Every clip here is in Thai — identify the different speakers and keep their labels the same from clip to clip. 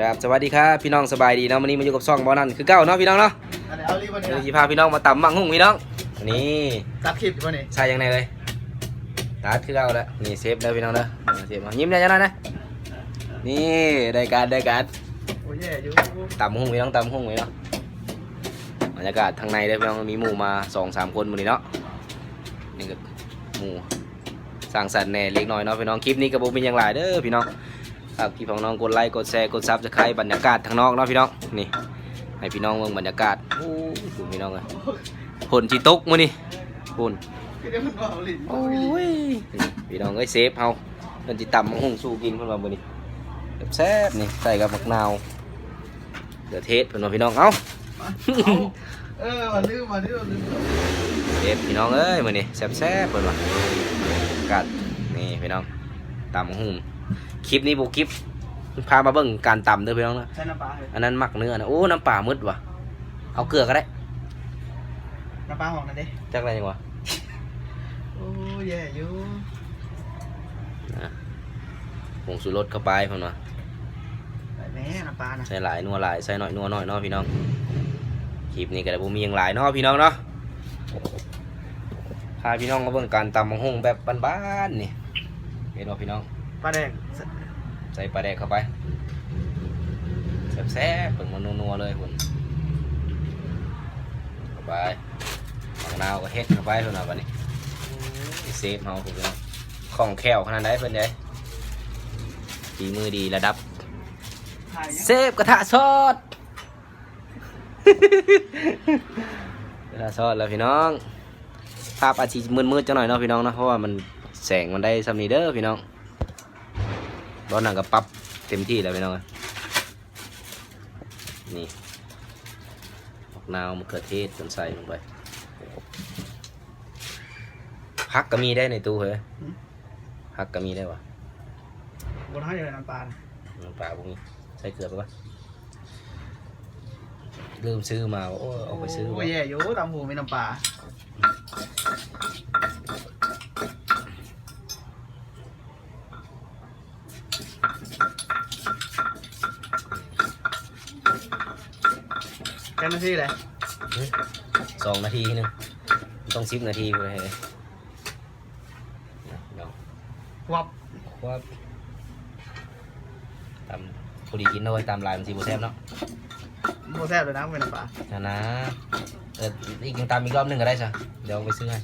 Speaker 1: ครับสวัสดีครับพี่น้องสบายดีเนาะวันนี้มาอยู่กับซ่องบอนั่นคือเก้าเนาะพี่น้องเนาะ
Speaker 2: อันไหนเอารีบวันนี้
Speaker 1: เดี๋ยว
Speaker 2: นะ
Speaker 1: จะพาพี่น้องมาตำมังหุ่งพี่น้องนี่
Speaker 2: ตัดคลิปวันนี้
Speaker 1: ใส่ยังไงเลยตัดคือเก้าแล้วนี่เซฟเด้อพี่น้องเด้อเซฟมายิ้มได้ยังไงนะนี่ได้การได้การ
Speaker 2: โอ้ยแย่อยู่
Speaker 1: ตำหุ่งพี่น้องตำหุ่งพี่น้องบรรยากาศทางในเด้อพี่น้องมีหมู่มาสองสามคนมื้อนี้เนาะนี่ก็หมู่สร้างสรรค์แหน่เล็กน้อยเนาะพี่น้องคลิปนี้ก็บ่มีหยังหลายเด้อพี่น้อง ฝากพี่น้องกดไลค์กดแชร์กดซับสไครต์บรรยากาศทางนอกเนาะพี่น้องนี่ให้พี่น้องเมืองบรรยากาศโอ้ยคุณพี่น้องเลยฝนจีตกมื้อนี่ฝน
Speaker 2: คือเดี๋ยวมันบอกลิ้น
Speaker 1: โอ้ยพี่น้องเอ้ยเซฟเฮาเพิ่นสิตำมะฮุ่งสู้กินเพิ่นว่ามื้อนี้แซ่บๆนี่ใส่กับมะนาวเดือเทศเพิ่นว่าพี่น้องเอ้า
Speaker 2: เออมาลืมมาลืมลืม
Speaker 1: เซฟพี่น้องเอ้ยมื้อนี้แซ่บๆเพิ่นว่าบรรยากาศนี่พี่น้องตำมะฮุ่ง คลิปนี้บ่คลิป พามาเบิ่งการตำเด้อพี่น้องนะ
Speaker 2: ใช้น้ำปลาเลย
Speaker 1: อันนั้นหมักเนื้อนะโอ้น้ำปลามืดว่ะ เอาเกลือก็ได้
Speaker 2: น้ำปลาหอมนั่นดิ
Speaker 1: จักอะไรยังวะ
Speaker 2: โอ้ยแย่อยู่
Speaker 1: นะผงสูรสเข้าไปพ่นวะ
Speaker 2: ใส่แม่น้ำปลานะ
Speaker 1: ใส่หลายนัวหลายใส่หน่อยนัวหน่อยเนาะพี่น้องคลิปนี้ก็ได้บ่มีหยังหลายเนาะพี่น้องเนาะพาพี่น้องมาเบิ่งการตำมังหุ่งแบบบ้านๆนี่เห็นบ่พี่น้อง
Speaker 2: ปลาแดง
Speaker 1: ใส่ปลาแดกเข้าไปแซ่บๆเปิ่งมันนัวๆเลยคุณเข้าไปมะนาวก็เฮ็ดเข้าไปเพิ่นว่าบัดนี้เซฟเฮาคุณพี่น้องคล่องแคล่วขนาดใดเพิ่อนเด้ฝีมือดีระดับ เซฟกระทะซอสกระทะซอสแล้วพี่น้อง ภาพอาจจะมืดๆจังหน่อยเนาะพี่น้องเนาะเพราะว่ามันแสงมันได้สำนีเด้อพี่น้อง ตอนนั้นก็ปรับเต็มที่แล้วพี่น้องนี่มะนาวมะเขือเทศจนใส่ลงไปพักก็มีได้ในตู้เฮ้ยพักก็มีได้วะ
Speaker 2: บนห้องอยู่ในน้ำปลานะ
Speaker 1: น้ำปลาพวกนี้ใส่เกลือไปปะลืมซื้อมาโอ้เอาไปซื้อ
Speaker 2: โอ้
Speaker 1: มาย
Speaker 2: แย่อยู่ตำหูมีน้ำปลา แค่นาทีเลย
Speaker 1: สองนาทีนึงต้องสิบนาทีไปเลยเนาะ
Speaker 2: วับ
Speaker 1: ว่าตามพอดีกินเอาไว้ตามลายมันสีบูแซบเนาะ
Speaker 2: โบแซ่บเลยนะเป็นน้ำปลา
Speaker 1: นะนะเอออีกยังตามอีกรอบหนึงก็ได้จ้ะเดี๋ยวเอาไปซื้อให้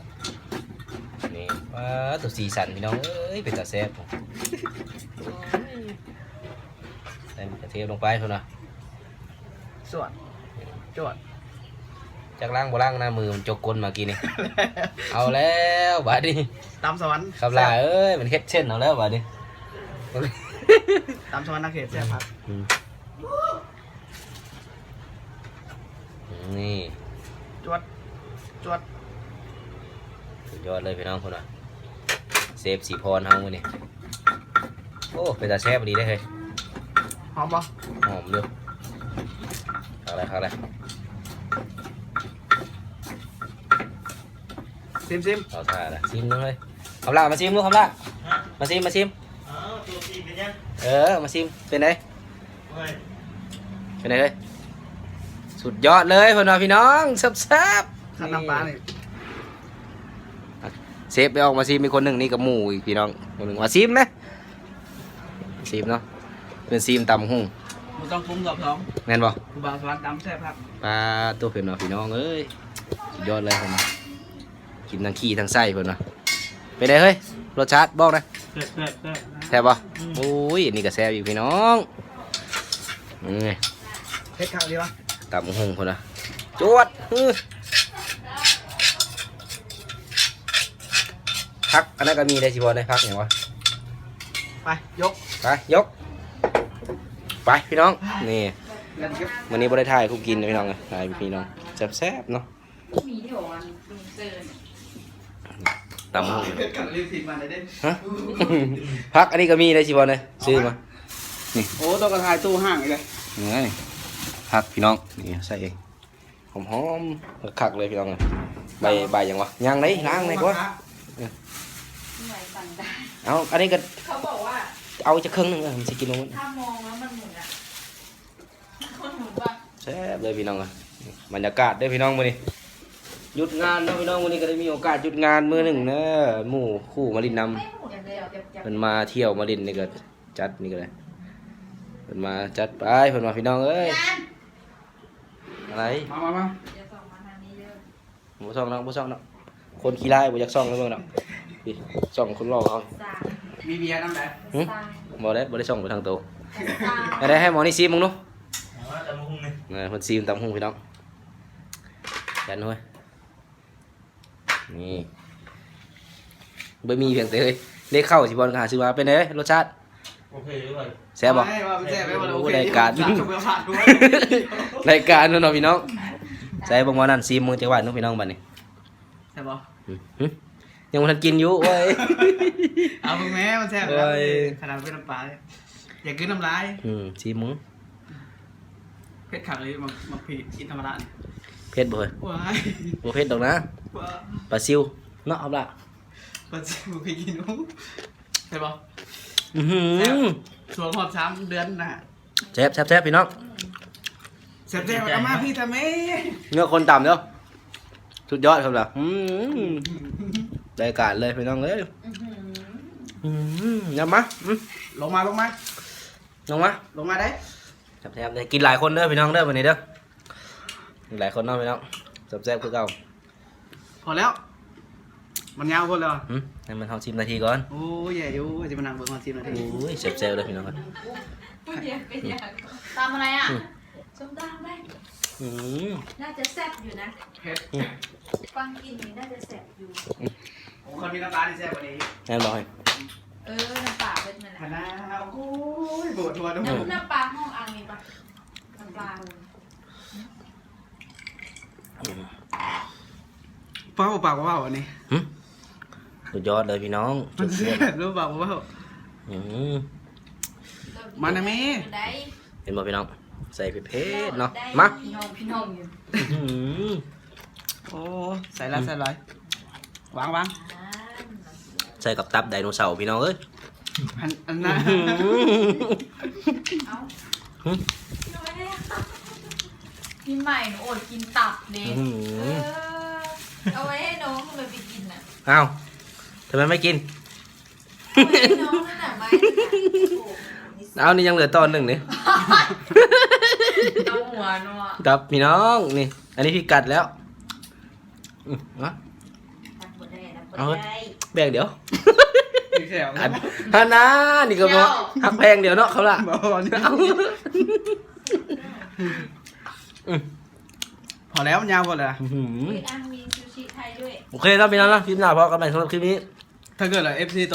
Speaker 1: นี่ว้าตัวสีสันพี่น้องเอ้ยเป็นตาแซ่บใส่มะเขือเทศลงไปเท่านั้น
Speaker 2: สวด จวด
Speaker 1: จากล่างบ่ล่างหน้ามือมันจกกลมากินนี่ เอาแล้วบาดนี้
Speaker 2: ตำสวรรค์
Speaker 1: ขับลาเอ้ยมันเฮ็ดเช่นเอาแล้วบาดนี้
Speaker 2: ตำสวรรค์นักเขตแซ่บครับ
Speaker 1: อืมนี่
Speaker 2: จวดจวด
Speaker 1: สุดยอดเลยพี่น้องคนน่ะเซฟสีพรเฮามื้อนี้โอ้เป็นตาแซ่บดีได้อเฮ้ย
Speaker 2: หอมปะ
Speaker 1: หอมด้วยเอาอะไรเอาอะไซิ
Speaker 2: มซิม
Speaker 1: เอาท่าละซิมนึงเลยขับลามาซิมลูกขับลามาซิมมาซิม
Speaker 3: อ๋อตัวจริงเป็นยัง
Speaker 1: เออมาซิมเป็นไง
Speaker 3: เฮ้ย
Speaker 1: เป็นไงเฮ้ยสุดยอดเลยพ่อน้องพี่น้องแซ่บๆ
Speaker 2: ขันน้ำปลานี่
Speaker 1: เซฟไปออกมาซิมมีคนหนึ่งนี่กับหมูอีกพี่น้องคนหนึ่งมาซิมไหมซิมเนาะเป็นซิมตำหุ่ง
Speaker 2: มันต้องปรุงกับสอง
Speaker 1: แม่นบ่
Speaker 2: กูบางสวรรค์ตำแซ่บครับ
Speaker 1: ปลาตัวเพิ่นเนาะพี่น้องเอ้ยสุดยอดเลยคนน่ะ กินทั้งขี้ทั้งไส้เพิ่นเนาะเป็นไงเฮ้ยรสชาติบอกนะ
Speaker 3: เสร็จเสร็จเสร็จ
Speaker 1: แซ่บบ่โอ้ยอันนี่ก็แซ่บอยู่พี่น้องนี่
Speaker 2: เผ็ดข้าวดีปะ
Speaker 1: ตำหุ่งคนน่ะจวดอื้อพักอันนั้นก็มีได้สิบ่ได้พักอย่างวะ
Speaker 2: ไปยก
Speaker 1: ไปยก ไปพี่น้องนี่
Speaker 2: เงินเก็บ
Speaker 1: วันนี้บริถ่ายคุกกินนะพี่น้องเลยถ่ายพี่น้องแซ่บๆเนาะ
Speaker 4: มีที่บอกว่าลุงเจอเนี่ย
Speaker 1: ตำหู
Speaker 2: เผ็ดกันรีบสิมาเลยเด้
Speaker 1: ฮะ พักอันนี้ก็มีได้ชิบอลเลยซื้อมา
Speaker 2: โอ้ต้องกระทายตู้ห่างอีกเลย
Speaker 1: นี่พักพี่น้องนี่ใส่เองหอมๆคักๆเลยพี่น้องเลยใบใบยังวะยังไหนล้างไหนกว่า
Speaker 4: ไม่ไหวสั่งได้
Speaker 1: เอาอันนี้ก็
Speaker 4: เขาบอกว่า
Speaker 1: เอาจะครึ่งหนึงเออมันจะกินลงมัน
Speaker 4: ถ้ามองแล้วมันเหมือนอะ
Speaker 1: แซ่บเลยพี่น้องอะบรรยากาศเด้อพี่น้องมื้อนี้ หยุดงานเนาะพี่น้องมื้อนี้ก็ได้มีโอกาสหยุดงานมื้อหนึ่งเด้อหมู่คู่มาลินนำ
Speaker 4: ไม่หมูอย่างเดียวจะจะ
Speaker 1: เพิ่นมาเที่ยวมาลินนี่ก็จัดนี่ก็เลยเพิ่นมาจัดไปเพิ่นมาพี่น้องเอ้ย
Speaker 4: จาน
Speaker 1: อะไร
Speaker 2: มามามา
Speaker 4: เดี๋ยวส่งมาทางนี้เด้อ
Speaker 1: บ่ซ่องเนาะบ่ซ่องเนาะคนขี้ร้ายบ่อยากซ่องเลยเบิ่งเนาะพี่ซ่องคนรอเขา
Speaker 4: สร้าง
Speaker 2: มีเบียร์น้ำไหน
Speaker 1: หึ
Speaker 4: สร้าง
Speaker 1: บ่ได้บ่ได้ซ่องไปทางโต
Speaker 4: สร้าง
Speaker 1: ให้ได้ให้หมอนี่ซีมมึงดู
Speaker 3: เอาว่าแต่มุ้งนี่
Speaker 1: เออเพิ่นซีมตามหูพี่น้องยันเว้ย นี่บ่มีเพียงแต่เอ้ยได้เข้าสิบ่ก็หาซื้อมาเป็นไงรสชาติ
Speaker 3: โอเคด้วย
Speaker 1: แซ่บบ่
Speaker 2: ไม่ว่ามันแซ่บไม่ว่าโอ
Speaker 1: โอ้
Speaker 2: เค
Speaker 1: รายการ
Speaker 2: จัดเพื่อผ่านด้วย
Speaker 1: รายการนู่นเนาะพี่น้องใส่บ่งว่านั่นซีมมึงจังหวัดนู้นพี่น้องบัดนี้
Speaker 2: ใช่ปะ
Speaker 1: หึหึยังบ่ทันกินอยู่เว้ย
Speaker 2: เอามึงแม่มันแซ่บ
Speaker 1: เอ้ย
Speaker 2: ขนาดเป็นน้ำปลาเลยอย่ากินน้ำลาย
Speaker 1: อืมซีมึง
Speaker 2: เพชรขังเลยมามาผีอินธรรมดาเนี่ย
Speaker 1: เผ็ดบ่เฮ้ย
Speaker 2: ว้าย
Speaker 1: บ่เผ็ดดอกนะ
Speaker 2: ว้า
Speaker 1: ปลาซิวเนาะเอาล่ะ
Speaker 2: ปัจจุบันเคยกินนู้ใช่ปะ
Speaker 1: อื้อหือ
Speaker 2: สวงหอบสามเดือนนะ
Speaker 1: แซ่บแซ่บแซ่บพี่น้อง
Speaker 2: แซ่บๆเอามาพี่ทำไม
Speaker 1: เงือกคนต่ำเด้อสุดยอดครับล่ะอืมรายการเลยพี่น้องเอ้ย
Speaker 4: อื้อหือ
Speaker 1: อืมยำมาอืม
Speaker 2: ลงมาลงมา
Speaker 1: ลงมา
Speaker 2: ลงมาได้
Speaker 1: แซ่บๆเลยกินหลายคนเด้อพี่น้องเด้อวันนี้เด้อหลายคนเนาะพี่น้องแซ่บๆคือเก่า
Speaker 2: พอแล้ว มันยาวหมดแล้ว
Speaker 1: อืมให้มันเฮาชิมนาทีก่อน
Speaker 2: โอ้ยใหญ่อยู่จะมานั่งเบิ่งความชิมหนาที
Speaker 1: โอ้ยแซ่บๆเลยพี่น้องเอ้ย
Speaker 4: พูดเดียวเป็นอย่างตามอะไรอะส้มตำไหม
Speaker 1: อืม
Speaker 4: น่าจะแซ่บอยู่นะ
Speaker 2: เผ็ด
Speaker 4: ฟังกินนี่น่าจะแซ่บอยู่
Speaker 2: โอ้คนมีน้ำตาลที่แซ่บกว่านี้
Speaker 1: แน่นอน
Speaker 4: เออ น้ำปลาเป็นมัน
Speaker 2: ข
Speaker 4: นะ
Speaker 2: นาดโอ้ยปวดหัวทั้งหมด
Speaker 4: น้ำน้ำปลาห้องอังมีปะน้ำปลา
Speaker 2: เปล่าปากว่าวันนี้
Speaker 1: หึสุดยอดเลยพี่น้อง
Speaker 2: มัน
Speaker 1: สุ
Speaker 2: แซ่
Speaker 1: ดยอด
Speaker 2: บรู้เปล่าว่า
Speaker 1: อืม
Speaker 2: มานะแม่
Speaker 4: ได้
Speaker 1: เห็นบ่พี่น้อง ใส่เผ็ดๆเนาะมา
Speaker 4: พี่น้องพี่น้องอยู่
Speaker 1: อื้อหือ
Speaker 2: โอ้ใส่ละใส่เลยวางวาง
Speaker 4: อ่า
Speaker 1: ใส่กับตับไดโนเสาร์พี่น้องเอ้ย
Speaker 2: อันอันนั้น
Speaker 1: อื้อหือ
Speaker 4: เอา
Speaker 1: หึ
Speaker 4: น้อยเลยพี่ใหม่หนูอดกินตับเด็
Speaker 1: อื้อหื
Speaker 4: เอ
Speaker 1: อ
Speaker 4: อเอาไว้ให้น้องเลยไปกินน่ะ
Speaker 1: เอ้าทำไมไม่กิน
Speaker 4: เอาไว้ให้น้องนั่นน่ะไว้น่ะ
Speaker 1: เอานี่ยังเหลือตอนหนึ่งนี่
Speaker 4: เอาหัวเนาะ
Speaker 1: ครับพี่น้องนี่ อันนี้พี่กัดแล้วอืมนะ
Speaker 4: ตักบ่ได้ตักบ่
Speaker 1: เอาเว้ย
Speaker 4: ได้
Speaker 1: แบ่งเดี๋ยว
Speaker 2: มีแถว
Speaker 1: อันฮันนะนี่ก็บอกหักแพงเดี๋ยวเนาะเขาละ
Speaker 2: บอกก่อน
Speaker 1: เอา
Speaker 2: พอแล้วมันยาวหมดเลยอะ
Speaker 1: อื้อหือ
Speaker 4: เฮ้ยอะมีซู ชิไทยด้วย
Speaker 1: โอเคครับพี่น้องนะคลิปหน้าพอกันใหม่สำหรับคลิปนี้
Speaker 2: ถ้าเกิดเหรอ FC ตัว